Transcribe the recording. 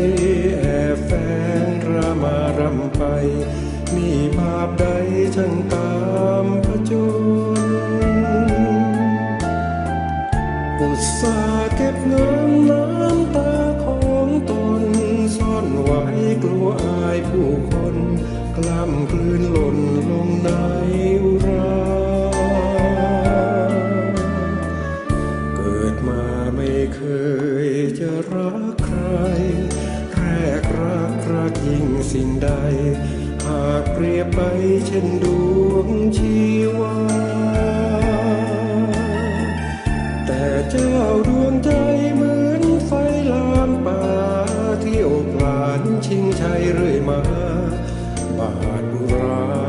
ยแอบแฟงรามารำไป มีบาปใดฉันตามพระจุนอุตสาเก็บเงินน้ำตาของตน ซ่อนไว้กลัวอายผู้คนกล้ำกลืนหล่นลงในอุราเกิดมาไม่เคยจะรัิ่งสิ่งใด หากเปรียบไปเช่นดวงชีวา แต่เจ้าดวงใจเหมือนไฟลามป่าที่อกผ่านชิงชัยเรื่อยมา บาดบุรา